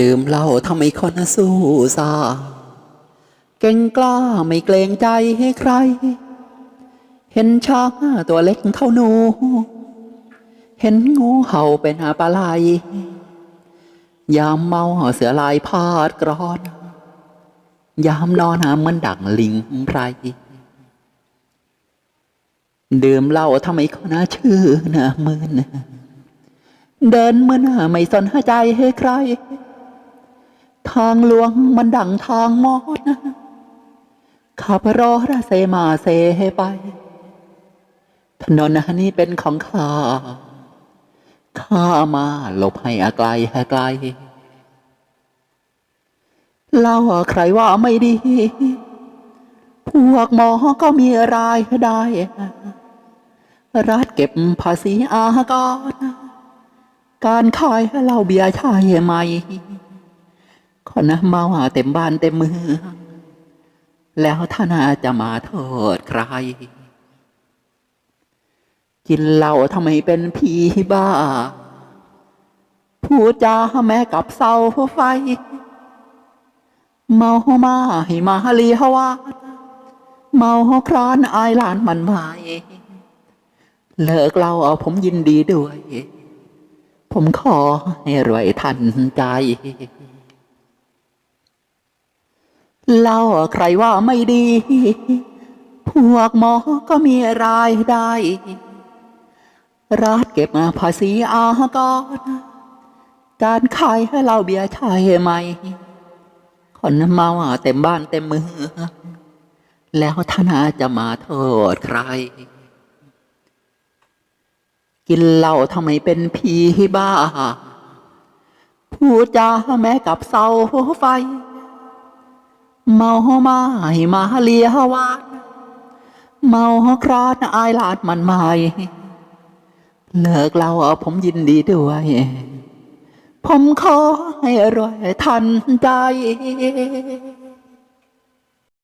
ดื่มเหล้าทำให้คนสู้ซาเก่งกล้าไม่เกรงใจให้ใคร เห็นช้างตัวเล็กเท่าหนู เห็นงูเห่าเป็นปลาไหลยามเมาเสือลายพาดกรอน ยามนอนเหมันดังลิงไร ดื่มเหล้าทำไมคนน่าชื่อนะมืนเดินมืนไม่สนใจให้ใคร ทางหลวงมันดังทางมอดนะขับรถเซมาเซไป ถนนนี้เป็นของข้า ข้ามาหลบให้อไกลให้ไกล เล่าใครว่าไม่ดี พวกหมอก็มีรายได้ รัฐเก็บภาษีอากร การขายเหล้าเบียร์ชายใหม่ คนเมาเต็มบ้านเต็มเมือง แล้วท่านจะมาโทษใคร กินเหล้าทำไมเป็นผีบ้าพูดจาแม้กับเสาไฟ เมามาให้มาลียวาดเมาครานอายหลานมันไม่เลิกเล่าเอาผมยินดีด้วย ผมขอให้รวยทันใจ เล่าใครว่าไม่ดี พวกหมอก็มีรายได้ รัฐเก็บภาษีอากรการขายให้เราเบียร์ชายไหมคนเมาเต็มบ้านเต็มเมืองแล้วท่านจะมาโทษใคร กินเหล้าทำไมเป็นผีบ้า พูดจาแม้กับเสาไฟ เมาหมาให้มาเลียวานเมาหคราดอายหลาดมันไม่เลิกเล่าผมยินดีด้วย ผมขอให้รวยทันใจ